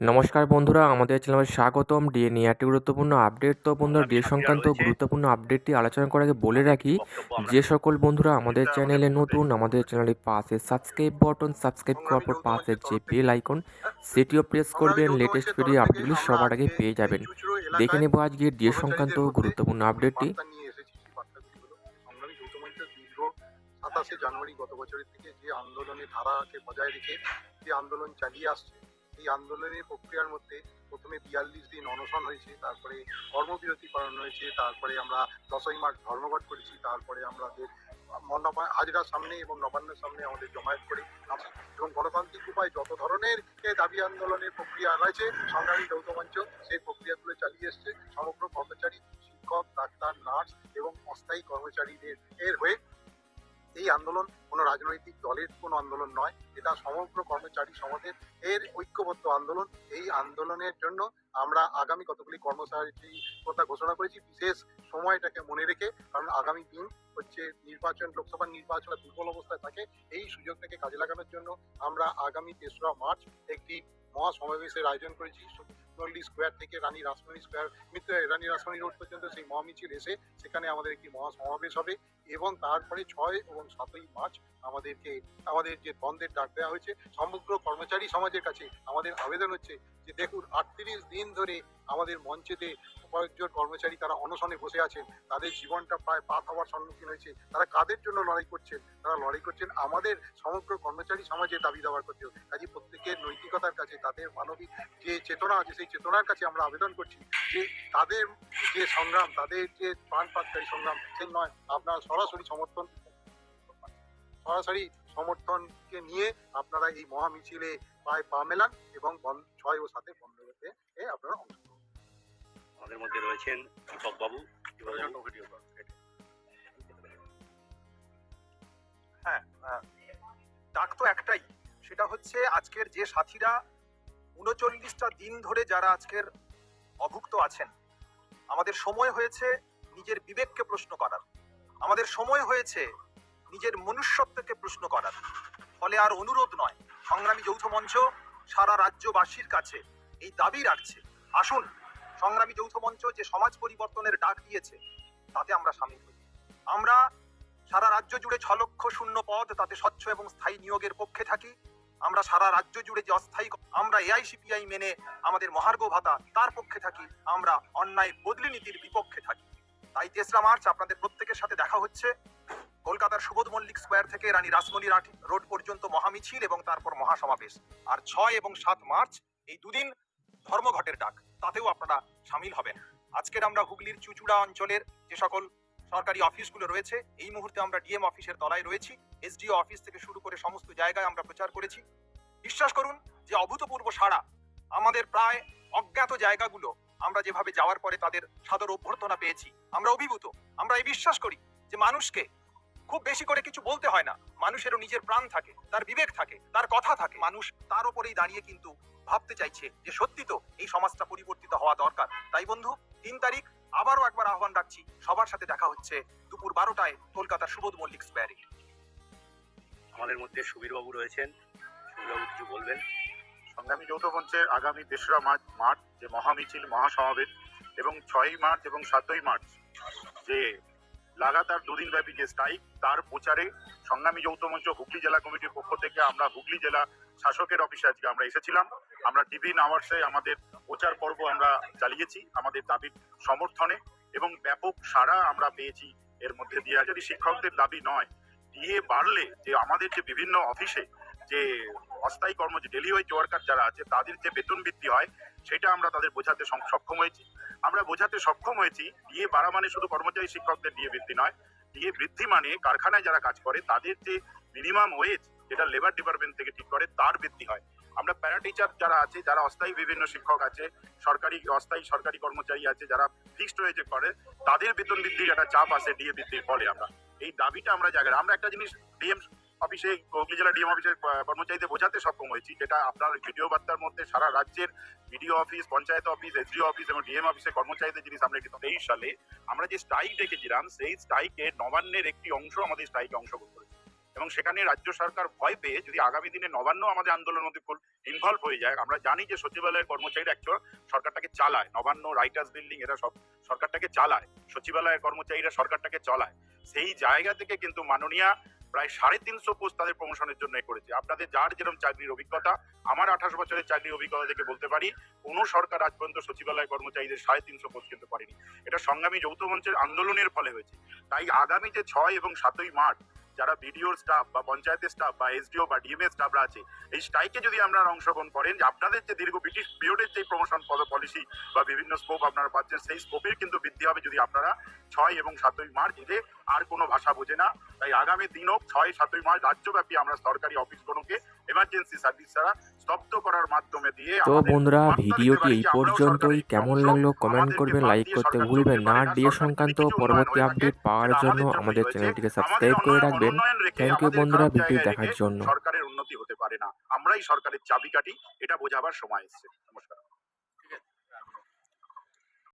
নমস্কার বন্ধুরা আমাদের চ্যানেলে স্বাগতম। ডিএ নিয়ে একটি গুরুত্বপূর্ণ আপডেট তো বন্ধুরা ডিএ সংক্রান্ত গুরুত্বপূর্ণ আপডেটটি আলোচনা করার আগে বলে রাখি যে সকল বন্ধুরা আমাদের চ্যানেলে নতুন আমাদের চ্যানেলের পাশে সাবস্ক্রাইব বটন সাবস্ক্রাইব করার পর পাশে যে বেল আইকন সেটিও প্রেস করবেন। লেটেস্ট ভিডিও আপডেটগুলি সবার আগে পেয়ে যাবেন। দেখে নেব আজকে ডিএ সংক্রান্ত গুরুত্বপূর্ণ আপডেটটি সাতাশে জানুয়ারি গত বছরের থেকে যে আন্দোলনের ধারাকে বজায় রেখে যে আন্দোলন চালিয়ে আসছে এই আন্দোলনের প্রক্রিয়ার মধ্যে প্রথমে বিয়াল্লিশ দিন অনশন হয়েছে, তারপরে কর্মবিরতি পালন হয়েছে, তারপরে আমরা দশই মার্চ ধর্মঘট করেছি, তারপরে আমাদের হাজরার সামনে এবং নবান্নের সামনে আমাদের জমায়েত করে। এবং গণতান্ত্রিক উপায় যত ধরনের দাবি আন্দোলনের প্রক্রিয়া রয়েছে, সংগ্রামী যৌথ মঞ্চ সেই প্রক্রিয়াগুলো চালিয়ে এসছে। সমগ্র কর্মচারী, শিক্ষক, ডাক্তার, নার্স এবং অস্থায়ী কর্মচারীদের এর হয়ে এই আন্দোলন কোনো রাজনৈতিক দলের কোনো আন্দোলন নয়, এটা সমগ্র কর্মচারী সমাজের এর ঐক্যবদ্ধ আন্দোলন। এই আন্দোলনের জন্য আমরা আগামী কতগুলি কর্মসূচি কথা ঘোষণা করেছি, বিশেষ সময়টাকে মনে রেখে, কারণ আগামী দিন হচ্ছে নির্বাচন, লোকসভা নির্বাচন দুর্বল অবস্থায় থাকে, এই সুযোগটাকে কাজে লাগানোর জন্য আমরা আগামী তেসরা মার্চ একটি মহা সমাবেশের আয়োজন করেছি। নল্লি স্কোয়ার থেকে রানী রাসমণি স্কোয়ার রানী রাসমণি রোড পর্যন্ত সেই মহামিছিল এসে সেখানে আমাদের একটি মহা সমাবেশ হবে এবং তারপরে ছয় এবং সাতই মার্চ আমাদেরকে, আমাদের যে বন্ধের ডাক দেওয়া হয়েছে, সমগ্র কর্মচারী সমাজের কাছে আমাদের আবেদন হচ্ছে যে দেখুন, আটত্রিশ দিন ধরে আমাদের মঞ্চেতে কয়েকজন কর্মচারী তারা অনশনে বসে আছেন, তাদের জীবনটা প্রায় পাত হওয়ার সম্মুখীন হয়েছে, তারা কাদের জন্য লড়াই করছেন? তারা লড়াই করছেন আমাদের সমগ্র কর্মচারী সমাজে দাবি দাবার করতে কাজে প্রত্যেকের নৈতিকতার কাছে, তাদের মানবিক যে চেতনা আছে, সেই চেতনার কাছে আমরা আবেদন করছি যে তাদের যে সংগ্রাম, তাদের যে প্রাণপাতকারী সংগ্রাম, সে নয়, আপনারা সরাসরি সমর্থন সরাসরি সমর্থনকে নিয়ে আপনারা এই মহা মিছিলে পায়ে পা মেলান এবং ছয় ও সাতে বন্ধ করতে এ আপনারা অংশগ্রহণ আমাদের মধ্যে রয়েছেন দীপক বাবু হ্যাঁ আহ, ডাক তো একটাই সেটা হচ্ছে আজকের যে সাথীরা উনচল্লিশটা দিন ধরে যারা আজকের অভুক্ত আছেন আমাদের সময় হয়েছে নিজের বিবেককে প্রশ্ন করার। আমাদের সময় হয়েছে নিজের মনুষ্যত্বকে প্রশ্ন করার। ফলে আর অনুরোধ নয় সংগ্রামী যৌথ মঞ্চ সারা রাজ্যবাসীর কাছে এই দাবি রাখছে। আসুন, সংগ্রামী যৌথ মঞ্চ যে সমাজ পরিবর্তনের ডাক দিয়েছে, তাতে আমরা সামিল হই। আমরা সারা রাজ্য জুড়ে ছ লক্ষ শূন্য পদ তাতে স্বচ্ছ এবং স্থায়ী নিয়োগের পক্ষে থাকি। আমরা সারা রাজ্য জুড়ে যে অস্থায়ী আমরা এআইসিপিআই মেনে আমাদের মহার্ঘ ভাতা তার পক্ষে থাকি, আমরা অন্যায় বদলি নীতির বিপক্ষে থাকি। তাই তেসরা মার্চ আপনাদের প্রত্যেকের সাথে দেখা হচ্ছে। কলকাতার সুবোধ মল্লিক স্কোয়ার থেকে রানী রাসমণি রোড পর্যন্ত মহামিছিল এবং তারপর মহাসমাবেশ। আর ছয় এবং সাত মার্চ এই দুদিন ধর্মঘটের ডাক। তাতেও আপনারা সামিল হবেন। আজকের আমরা হুগলির চুচুড়া অঞ্চলের যে সকল সরকারি অফিসগুলো রয়েছে, এই মুহূর্তে আমরা ডিএম অফিসের তলায় রয়েছি। এসডিও অফিস থেকে শুরু করে সমস্ত জায়গায় আমরা প্রচার করেছি। বিশ্বাস করুন যে অভূতপূর্ব সাড়া আমাদের প্রায় অজ্ঞাত জায়গাগুলো আমরা যেভাবে যাওয়ার পরে তাদের সাদর অভ্যর্থনা পেয়েছি। আমরা অভিভূত, আমরা এই বিশ্বাস করি যে মানুষকে খুব বেশি করে কিছু বলতে হয় না। মানুষেরও নিজের প্রাণ থাকে তার বিবেক থাকে তার কথা থাকে। মানুষ তার উপরেই দাঁড়িয়ে কিন্তু ভাবতে চাইছে যে সত্যি তো এই সমাজটা পরিবর্তিত হওয়া দরকার। তাই বন্ধু তিন তারিখ আবারও একবার আহ্বান রাখছি। সবার সাথে দেখা হচ্ছে দুপুর বারোটায় কলকাতার সুবোধ মল্লিক স্কোয়ারে আমাদের মধ্যে সুবীর বাবু রয়েছেন। সুবীর বাবু কিছু বলবেন? সংগ্রামী যৌথ মঞ্চের আগামী তেসরা মার্চ মার্চ যে মহামিছিল মহাসমাবেশ এবং ছয়ই মার্চ এবং সাতই মার্চ যে লাগাতার দুদিন ব্যাপী যে স্ট্রাইক তার প্রচারে সংগ্রামী যৌথ মঞ্চ হুগলি জেলা কমিটির পক্ষ থেকে আমরা হুগলি জেলা শাসকের অফিসে আজকে আমরা এসেছিলাম। আমরা টিভি আওয়ার্সে আমাদের প্রচার পর্ব আমরা চালিয়েছি আমাদের দাবির সমর্থনে এবং ব্যাপক সাড়া আমরা পেয়েছি এর মধ্যে দিয়ে। যদি শিক্ষকদের দাবি নয়, দিয়ে বাড়লে যে আমাদের যে বিভিন্ন অফিসে যে অস্থায়ী কর্ম যে ডেলি ওয়েজ ওয়ার্কার যারা আছে, তাদের যে বেতন বৃদ্ধি হয়, সেটা আমরা তাদের বোঝাতে সক্ষম হয়েছি। আমরা বোঝাতে সক্ষম হয়েছি, ডিএ বাড়া মানে শুধু কর্মচারী শিক্ষকদের ডিএ বৃদ্ধি নয়, ডিএ বৃদ্ধি মানে কারখানায় যারা কাজ করে, তাদের যে মিনিমাম ওয়েজ যেটা লেবার ডিপার্টমেন্ট থেকে ঠিক করে, তার বৃদ্ধি হয়। আমরা প্যারা টিচার যারা আছে, যারা অস্থায়ী বিভিন্ন শিক্ষক আছে, সরকারি, অস্থায়ী সরকারি কর্মচারী আছে, যারা ফিক্সড ওয়েজে করে, তাদের বেতন বৃদ্ধির একটা চাপ আসে ডিএ বৃদ্ধির ফলে আমরা। এই দাবিটা আমরা জায়গায় আমরা একটা জিনিস, ডিএম অফিসে হুগলি জেলা ডিএম অফিসের কর্মচারীদের বোঝাতে সক্ষম হয়েছি। যেটা আপনার ভিডিও বার্তার মধ্যে সারা রাজ্যের BDO office, panchayat office, SDO office এবং ডিএম অফিসের কর্মচারীদের জিনিস আমরা কিন্তু তেইশ সালে, আমরা যে স্ট্রাইক ডেকেছিলাম সেই স্ট্রাইকে নবান্নের একটি অংশ আমাদের স্ট্রাইকে অংশগ্রহণ করেছে। এবং সেখানে রাজ্য সরকার ভয় পেয়ে যদি আগামী দিনে নবান্ন আমাদের আন্দোলনের মধ্যে ইনভলভ হয়ে যায়, আমরা জানি যে সচিবালয়ের কর্মচারীরা অ্যাকচুয়াল সরকারটাকে চালায়। নবান্ন রাইটার্স বিল্ডিং এরা সব সরকারটাকে চালায়। সচিবালয়ের কর্মচারীরা সরকারটাকে চালায়। সেই জায়গা থেকে কিন্তু মাননীয়া প্রায় সাড়ে তিনশো পোস্ট তাদের প্রমোশনের জন্য করেছে। আপনাদের যার যেরকম চাকরির অভিজ্ঞতা, আমার আঠাশ বছরের চাকরির অভিজ্ঞতা থেকে বলতে পারি, কোনো সরকার আজ পর্যন্ত সচিবালয় কর্মচারীদের সাড়ে তিনশো পোস্ট কিন্তু পারেনি। এটা সংগ্রামী যৌথ মঞ্চের আন্দোলনের ফলে হয়েছে। তাই আগামী যে ছয় এবং সাতই মার্চ যারা বিডিওর স্টাফ বা পঞ্চায়েতের স্টাফ বা এসডিও বা ডিএমএ স্টাফরা আছে, এই স্ট্রাইকে যদি আপনারা অংশগ্রহণ করেন, যে আপনাদের যে দীর্ঘ ব্রিটিশ পিরিয়ডের যে প্রমোশন পদ পলিসি বা বিভিন্ন স্কোপ আপনারা পাচ্ছেন, সেই স্কোপের কিন্তু বৃদ্ধি হবে যদি আপনারা ছয় এবং সাতই মার্চ এদের আর কোনো ভাষা বোঝে না। তাই আগামী দিনও ছয়, সাতই মার্চ রাজ্যব্যাপী আমরা সরকারি অফিসগুলোকে এমার্জেন্সি সার্ভিস ছাড়া স্তব্ধ করার মাধ্যমে দিয়ে তো বন্ধুরা ভিডিওটি এই পর্যন্তই। কেমন লাগল কমেন্ট করবে করবেন লাইক করতে ভুলবেন না। ডিএ সংক্রান্ত পরবর্তী আপডেট পাওয়ার জন্য আমাদের চ্যানেলটিকে। সাবস্ক্রাইব করে রাখবেন। থ্যাঙ্ক থ্যাংক ইউ বন্ধুরা ভিডিও দেখার জন্য। সরকারের উন্নতি হতে পারে না। আমরাই সরকারের চাবিকাঠি এটা বোঝাবার সময় এসেছে। নমস্কার।